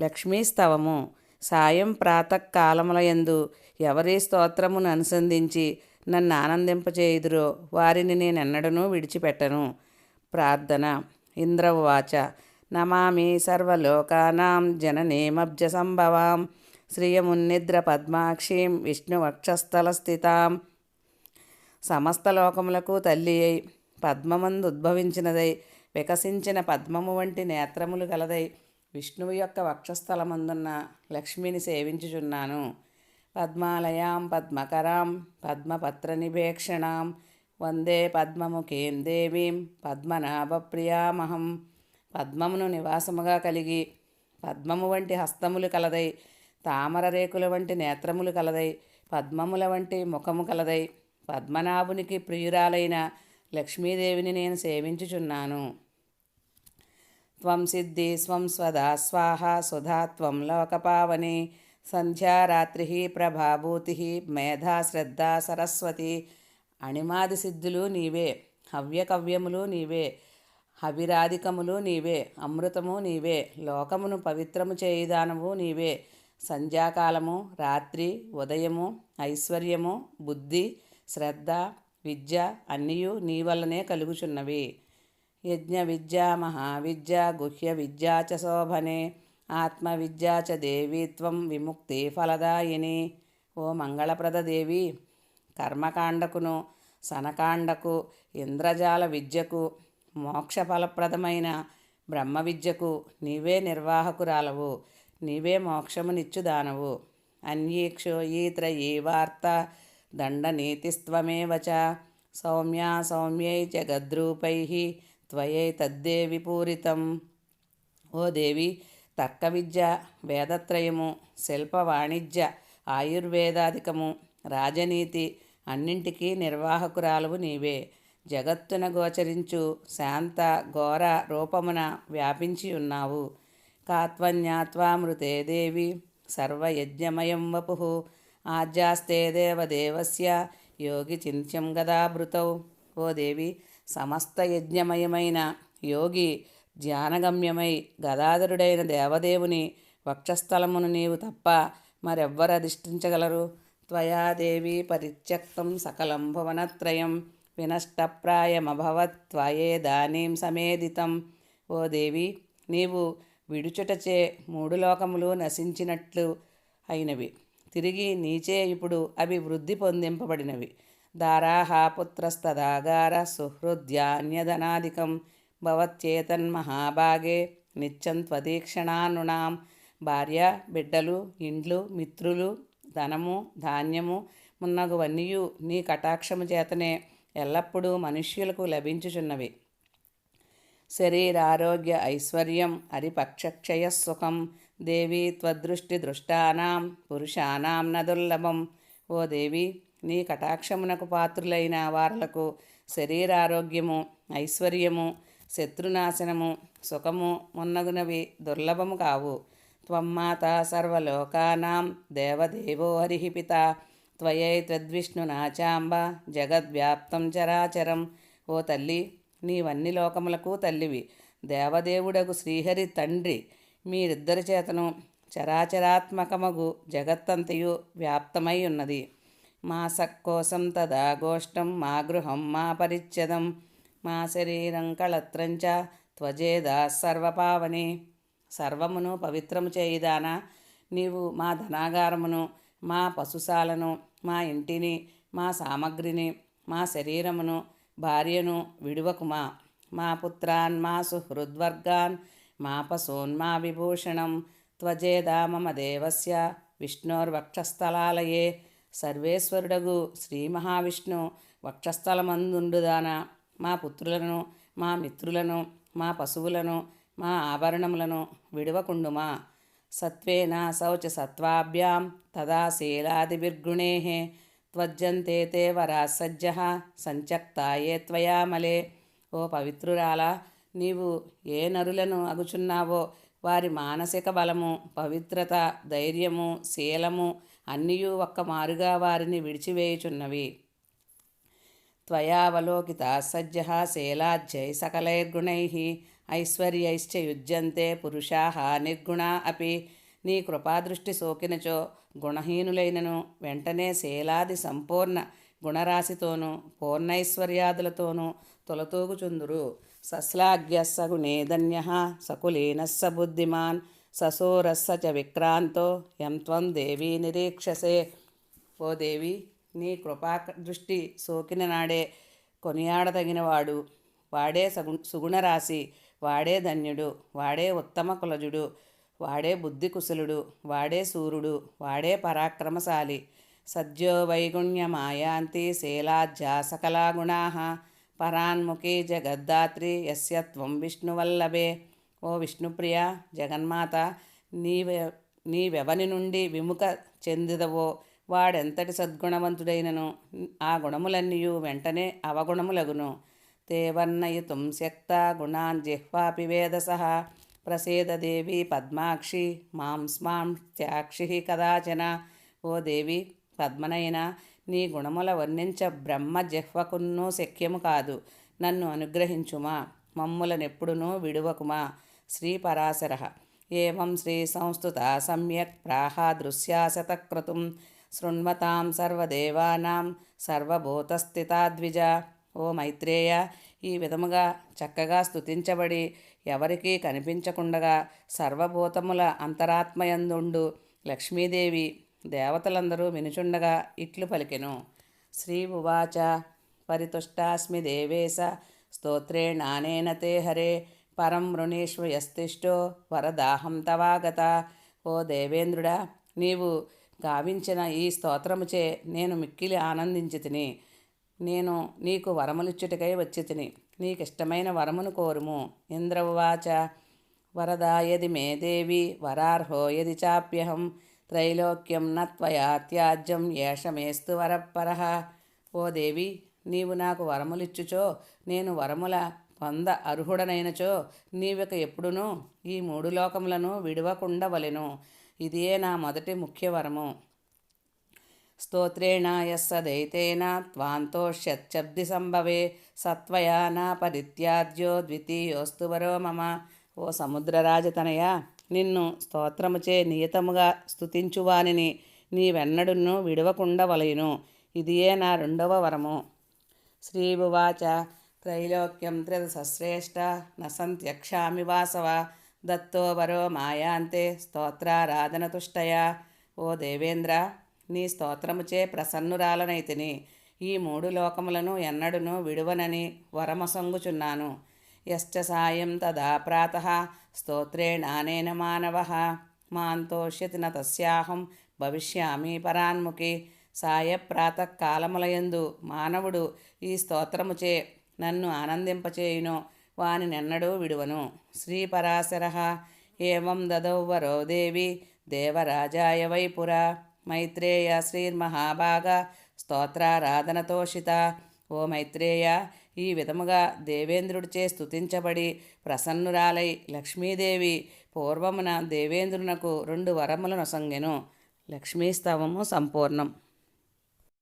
లక్ష్మీస్తవము సాయం ప్రాతకాలములయందు ఎవరి స్తోత్రమును అనుసంధించి నన్ను ఆనందింపచేయుదురో వారిని నేనెన్నడనూ విడిచిపెట్టను. ప్రార్థన. ఇంద్రవాచ నమామి సర్వలోకానాం జననేమబ్జ సంభవాం శ్రియమున్నిద్ర పద్మాక్షీం విష్ణువక్షస్థలస్థితాం. సమస్త లోకములకు తల్లి అయి పద్మమందు ఉద్భవించినదై. వికసించిన పద్మము వంటి నేత్రములు కలదై విష్ణువు యొక్క వక్షస్థలమందున్న లక్ష్మిని సేవించుచున్నాను. పద్మాలయాం పద్మకరాం పద్మపత్రనిభేక్షణాం వందే పద్మముఖేం దేవీం పద్మనాభప్రియామహం. పద్మమును నివాసముగా కలిగి పద్మము వంటి హస్తములు కలదై తామర రేకుల వంటి నేత్రములు కలదై పద్మముల వంటి ముఖము కలదై పద్మనాభునికి ప్రియురాలైన లక్ష్మీదేవిని నేను సేవించుచున్నాను. త్వం సిద్ధి స్వం స్వదా స్వాహ సుధా త్వం లోకపావని సంధ్యారాత్రి ప్రభాభూతి మేధా శ్రద్ధ సరస్వతి అణిమాది సిద్ధులు నీవే హవ్యకవ్యములు నీవే హవిరాధికములు నీవే అమృతము నీవే లోకమును పవిత్రము చేయుదానవు నీవే సంధ్యాకాలము రాత్రి ఉదయము ఐశ్వర్యము బుద్ధి శ్రద్ధ విద్య అన్నీయు నీ వల్లనే కలుగుచున్నవి. యజ్ఞ విద్య మహావిద్య గుహ్య విద్యా చ శోభనే ఆత్మవిద్యా చ దేవీత్వం విముక్తి ఫలదాయిని. ఓ మంగళప్రద దేవి కర్మకాండకును సనకాండకు ఇంద్రజాల విద్యకు మోక్షఫలప్రదమైన బ్రహ్మ విద్యకు నీవే నిర్వాహకురాలవు నీవే మోక్షమునిచ్చుదానవు. అన్యీక్షో ఈత్రయీ వార్త దండనీతిస్త్వమేవ చ సౌమ్యా సౌమ్యై జగద్రూపై త్వయై తద్దేవి పూరితం. ఓ దేవి తర్క విద్య వేదత్రయము శిల్ప వాణిజ్య ఆయుర్వేదాధికము రాజనీతి అన్నింటికీ నిర్వాహకురాలువు నీవే. జగత్తున గోచరించు శాంత ఘోర రూపమున వ్యాపించి ఉన్నావు. కాత్వన్యాత్వామృతే దేవి సర్వయజ్ఞమయం వపు. ఆజ్యాస్తే దేవదేవస్య యోగి చింత్యం గదాభృతౌ. ఓ దేవి సమస్త యజ్ఞమయమైన యోగి ధ్యానగమ్యమై గదాధరుడైన దేవదేవుని వక్షస్థలమును నీవు తప్ప మరెవ్వరు అధిష్ఠించగలరు? త్వయా దేవి పరిత్యక్తం సకలం భువనత్రయం వినష్టప్రాయమభవత్ త్వయేదానీం సమేదితం. ఓ దేవి నీవు విడుచుటచే మూడు లోకములు నశించినట్లు అయినవి. తిరిగి నీచే ఇప్పుడు అవి వృద్ధి పొందింపబడినవి. దారాహ పుత్రస్తదాగార సుహృద్యాన్యధనాదికం భవత్యేతన్మహాభాగే నిత్యం త్వదీక్షణానునాం భార్య బిడ్డలు ఇండ్లు మిత్రులు ధనము ధాన్యము మున్నగువన్నీయు నీ కటాక్షము చేతనే ఎల్లప్పుడూ మనుష్యులకు లభించుచున్నవి. శరీరారోగ్య ఐశ్వర్యం హరిపక్షక్షయ దేవీ దేవి త్వదృష్టి దృష్టానాం పురుషానాం నదుర్లభం ఓ దేవి నీ కటాక్షమునకు పాత్రులైన వారలకు శరీరారోగ్యము ఐశ్వర్యము శత్రునాశనము సుఖము మున్నగునవి దుర్లభము కావు. త్వమ్మాత సర్వలోకానాం దేవదేవో హరి పిత. త్వయై త్వద్విష్ణునాచాంబ జగద్వ్యాప్తం చరాచరం. ఓ తల్లి నీవన్ని లోకములకు తల్లివి. దేవదేవుడగు శ్రీహరి తండ్రి. మీరిద్దరి చేతను చరాచరాత్మకమగు జగత్తంతయు వ్యాప్తమై ఉన్నది. మా సక్కోసం తదా గోష్టం మా గృహం మా పరిచ్ఛదం మా శరీరం కళత్రంచ త్వజేదా సర్వపావని. సర్వమును పవిత్రము చేయిదానా. నీవు మా ధనాగారమును మా పశుశాలను మా ఇంటిని మా సామగ్రిని మా శరీరమును భార్యను విడువకుమా. మా పుత్రాన్ మా సుహృద్వర్గాన్ మా పశూన్ మా విభూషణం త్వజేదా మమ దేవస్య విష్ణోర్వక్షస్థలాలయే. సర్వేశ్వరుడగు శ్రీ మహావిష్ణు వక్షస్థలమందుండుదాన. మా పుత్రులను మా మిత్రులను మా పశువులను మా ఆభరణములను విడవకుండుమా. సత్వేన శౌచ సత్వాభ్యాం తదా శీలాదిభిర్గుణే త్వజ్జంతే తే వరా సజ్జ సంచక్తాయే త్వయామలే ఓ పవిత్రురాలా నీవు ఏ నరులను అగుచున్నావో వారి మానసిక బలము పవిత్రత ధైర్యము శీలము అన్నియూ ఒక్క మారుగా వారిని విడిచివేయుచున్నవి. త్వయావలోకిత సజ్జ శీలాధ్యై సకలైర్గుణై ఐశ్వర్యైశ్చ యుజ్యంతే పురుషా నిర్గుణా అపి. నీ కృపాదృష్టి సోకినచో గుణహీనులైనను వెంటనే శీలాది సంపూర్ణ గుణరాశితోనూ పూర్ణైశ్వర్యాదులతోనూ తొలతూగుచుందురు. సశ్లాఘ్య సగుణేధన్య సకులీన బుద్ధిమాన్ ససూరస్స చ విక్రాంతో ఎంత్వం దేవీ నిరీక్షసే. ఓ దేవి నీ కృపా దృష్టి సోకిన నాడే కొనియాడదగినవాడు. వాడే సగు సుగుణరాశి వాడే ధన్యుడు వాడే ఉత్తమ కులజుడు వాడే బుద్ధి కుశలుడు వాడే సూర్యుడు వాడే పరాక్రమశాలి. సద్యో వైగుణ్యమాయాంతి శీలాజ్యా సకలా గుణా పరాన్ముఖీ జగద్దాత్రి యస్య త్వం విష్ణువల్లభే. ఓ విష్ణుప్రియ జగన్మాత నీవె నీవెవని నుండి విముఖ చెందిదవో వాడెంతటి సద్గుణవంతుడైనను? ఆ గుణములన్నీ వెంటనే అవగుణములగును. తే వర్ణయితుం శక్త గుణాన్ జిహ్వాపి వేదస. ప్రసేద దేవి పద్మాక్షి మాం స్మాం త్యాక్షి కదాచన. ఓ దేవి పద్మనైన నీ గుణముల వర్ణించ బ్రహ్మ జిహ్వకున్నూ శక్యము కాదు. నన్ను అనుగ్రహించుమా. మమ్ములనెప్పుడునూ విడువకుమా. శ్రీపరాశర ఏం శ్రీ సంస్థుత సమ్యక్ ప్రాహ దృశ్యాశతక్రతుం శృణ్వతాం సర్వదేవానాం సర్వభూతస్థితాద్విజ ఓ మైత్రేయ ఈ విధముగా చక్కగా స్తుతించబడి ఎవరికీ కనిపించకుండగా సర్వభూతముల అంతరాత్మయందుండు లక్ష్మీదేవి దేవతలందరూ వినుచుండగా ఇట్లు పలికెను. శ్రీ ఉవాచ పరితుష్టాస్మి దేవేశ స్తోత్రేణానేన తే హరే పరం వృణీష్వ యస్తిష్టో వరదాహం తవాగత. ఓ దేవేంద్రుడా నీవు గావించిన ఈ స్తోత్రముచే నేను మిక్కిలి ఆనందించి తిని నేను నీకు వరములిచ్చుటకై వచ్చి తిని నీకిష్టమైన వరమును కోరుము. ఇంద్రవాచ వరదాయది మే దేవి వరార్హో యది చాప్యహం త్రైలోక్యం నత్వయా త్యాజ్యం ఏషమేస్తు వరపరః ఓ దేవి నీవు నాకు వరములిచ్చుచో నేను వరముల వంద అర్హుడనైనచో నీవిక ఎప్పుడునూ ఈ మూడు లోకములను విడవకుండవలెను. ఇదే నా మొదటి ముఖ్య వరము స్తోత్రేణ యస్స దైతేన సంభవే సత్వయా నా పరిత్యాజ్యో ద్వితీయోస్తు వరో మమ. ఓ సముద్రరాజతనయ నిన్ను స్తోత్రముచే నియతముగా స్తుతించువానిని నీవెన్నడును విడవకుండవలయును ఇదియే నా రెండవ వరము. శ్రీభువాచ త్రైలోక్యం త్రిదశశ్రేష్ట నసంత్యక్షామి వాసవ దత్తో వరో మాయాంతే స్తోత్రారాధనతుష్టయ ఓ దేవేంద్ర నీ స్తోత్రముచే ప్రసన్నురాలనైతిని. ఈ మూడు లోకములను ఎన్నడును విడువనని వరమసంగుచున్నాను. యశ్చ సాయం తదా ప్రాత స్తోత్రేణానేన మానవ. మాంతోష్యతి న భవిష్యామి పరాన్ముఖి. సాయ ప్రాతకాలములయందు మానవుడు ఈ స్తోత్రముచే నన్ను ఆనందింపచేయును వాని నెన్నడూ విడువను. శ్రీ పరాశర ఏవం దదౌవరో దేవి దేవరాజాయ వైపుర. మైత్రేయ శ్రీర్మహాభాగ స్తోత్రారాధనతోషిత ఓ మైత్రేయ ఈ విధముగా దేవేంద్రుడిచే స్తుతించబడి ప్రసన్నురాలై లక్ష్మీదేవి పూర్వమున దేవేంద్రునకు రెండు వరములను సంగెను. లక్ష్మీస్తవము సంపూర్ణం.